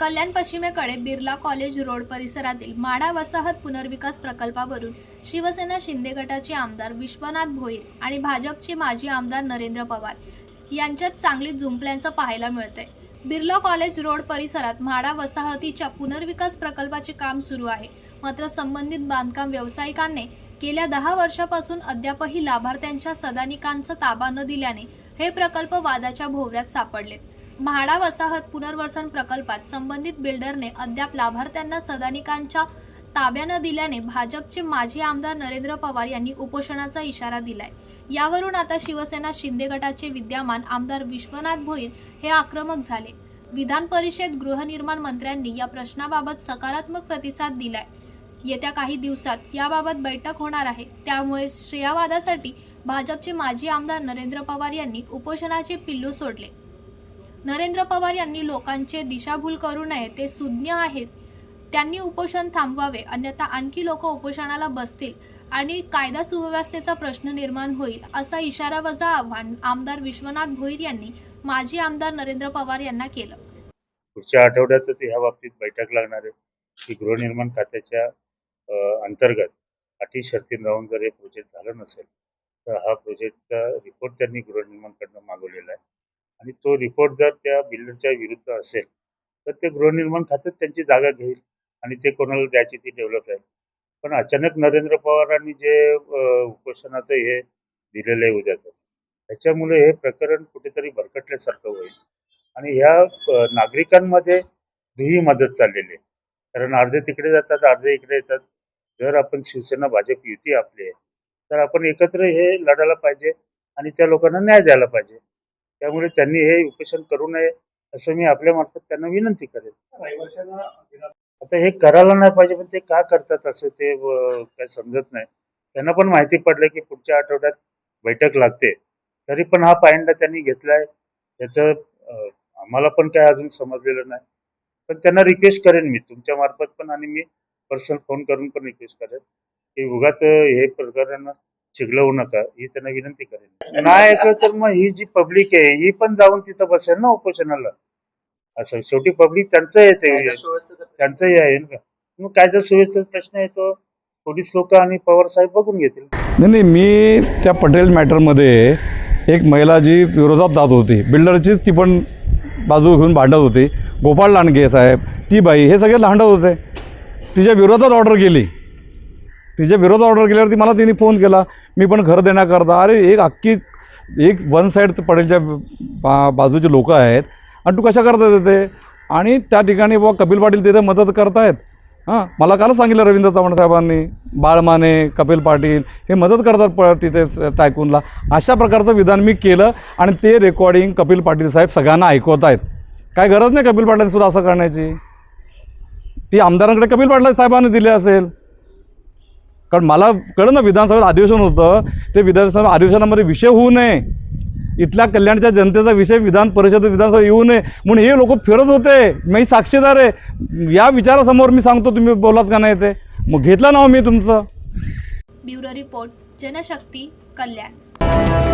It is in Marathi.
कल्याण पश्चिमेकडे बिर्ला कॉलेज रोड परिसरातील माडा वसाहत पुनर्विकास प्रकल्पावरून शिवसेना शिंदे गटाचे आमदार विश्वनाथ भोईर आणि भाजपचे माजी आमदार नरेंद्र पवार यांच्यात चांगली जुंपल्यांचं पाहायला मिळतंय. बिर्ला कॉलेज रोड परिसरात म्हाडा वसाहतीच्या पुनर्विकास प्रकल्पाचे काम सुरू आहे. मात्र संबंधित बांधकाम व्यावसायिकांनी गेल्या दहा वर्षापासून अद्यापही लाभार्थ्यांच्या सदानिकांचा ताबा न दिल्याने हे प्रकल्प वादाच्या भोवऱ्यात सापडलेत. म्हाडा वसाहत पुनर्वसन प्रकल्पात संबंधित बिल्डरने अद्याप लाभार्थ्यांना सदानिकांच्या ताब्यानं दिल्याने भाजपचे माजी आमदार नरेंद्र पवार यांनी उपोषणाचा इशारा दिलाय. यावरून आता शिवसेना शिंदे गटाचे विद्यमान आमदार विश्वनाथ भोईर हे आक्रमक झाले. विधान परिषद गृहनिर्माण मंत्र्यांनी या प्रश्नाबाबत सकारात्मक प्रतिसाद दिलाय. येत्या काही दिवसात याबाबत बैठक होणार आहे. त्यामुळे श्रेयावादासाठी भाजपचे माजी आमदार नरेंद्र पवार यांनी उपोषणाचे पिल्लू सोडले. नरेंद्र पवार यांनी लोकांचे दिशाभूल करू नये ते सुज्ञ आहेत. त्यांनी उपोषण थांबवावे अन्यथा आणखी लोक उपोषणाला बसतील आणि कायदा सुव्यवस्थेचा प्रश्न निर्माण होईल असा इशारा वजा आव्हान आमदार विश्वनाथ भोईर यांनी माजी आमदार नरेंद्र पवार यांना केलं. पुढच्या आठवड्यातच ह्या बाबतीत बैठक लागणार आहे की गृहनिर्माण खात्याच्या अंतर्गत अटी शर्तीन राहून जर हे प्रोजेक्ट झालं नसेल तर हा प्रोजेक्टचा रिपोर्ट त्यांनी गृहनिर्माणकडनं मागवलेला आहे. आणि तो रिपोर्ट जर त्या बिल्डरच्या विरुद्ध असेल तर ते गृहनिर्माण खात्यात त्यांची जागा घेईल आणि ते कोणाला द्यायची ती डेव्हलप राहील. पण अचानक नरेंद्र पवारांनी जे उपोषणाचं हे दिलेलं आहे उद्याचं त्याच्यामुळे हे प्रकरण कुठेतरी भरकटल्यासारखं होईल. आणि ह्या नागरिकांमध्ये दुही मदत चाललेली आहे. कारण अर्धे तिकडे जातात अर्धे इकडे येतात. जर आपण शिवसेना भाजप युती आपली आहे तर आपण एकत्र हे लढायला पाहिजे आणि त्या लोकांना न्याय द्यायला पाहिजे. त्यामुळे त्यांनी हे उपोषण करू नये असं मी आपल्या मार्फत त्यांना विनंती करेन. आता हे करायला नाही पाहिजे पण ते का करतात असं ते काय समजत नाही. त्यांना पण माहिती पडलं की पुढच्या आठवड्यात बैठक लागते. तरी पण हा पायंडा त्यांनी घेतलाय. याचं आम्हाला पण काय अजून समजलेलं नाही. पण त्यांना रिक्वेस्ट करेन मी तुमच्या मार्फत पण आणि मी पर्सनल फोन करून पण रिक्वेस्ट करेन. की उगाच हे प्रकरण चिघलवू नका ही त्यांना विनंती करेन. नाही ऐकलं तर मग ही जी पब्लिक आहे ही पण जाऊन तिथं बसेल ना उपोषणाला? असं शेवटी पब्लिक त्यांचं येते त्यांचंही आहे ना मग कायदा सुव्यवस्थेचा प्रश्न येतो पोलीस लोक आणि पवार साहेब बघून घेतील. नाही नाही मी त्या पटेल मॅटरमध्ये एक महिला जी विरोधात जात होती बिल्डरचीच ती पण बाजू घेऊन भांडत होती. गोपाळ लांडगे साहेब ती बाई हे सगळे भांडत होते. तिच्या विरोधात ऑर्डर केली. तिच्या विरोधात ऑर्डर केल्यावरती मला तिने फोन केला. मी पण घर देण्याकरता अरे एक अख्खी एक वन साईड पडेलच्या बा बाजूचे लोक आहेत. आणि तू कशा करता येते आणि त्या ठिकाणी बाबा कपिल पाटील तिथे मदत करतायत. हां मला कालच सांगितलं रवींद्र चव्हाण साहेबांनी बाळमाने कपिल पाटील हे मदत करतात प तिथे टायकूनला. अशा प्रकारचं विधान मी केलं आणि ते रेकॉर्डिंग कपिल पाटील साहेब सगळ्यांना ऐकवत आहेत काय गरज नाही कपिल पाटलांसुद्धा असं करण्याची? ती आमदारांकडे कपिल पाटील साहेबांनी दिली असेल. कारण मला कळलं ना विधानसभेत अधिवेशन होतं. ते विधानसभा अधिवेशनामध्ये विषय होऊ नये. इथल्या कल्याणच्या जनतेचा विषय विधान परिषद विधानसभा येऊ नये. म्हणून हे लोक फिरत होते. मी साक्षीदार आहे. या विचारासमोर मी सांगतो तुम्ही बोलात का नाही ते. मग घेतलं नाव मी तुमचं. Bureau report Janshakti Kalyan.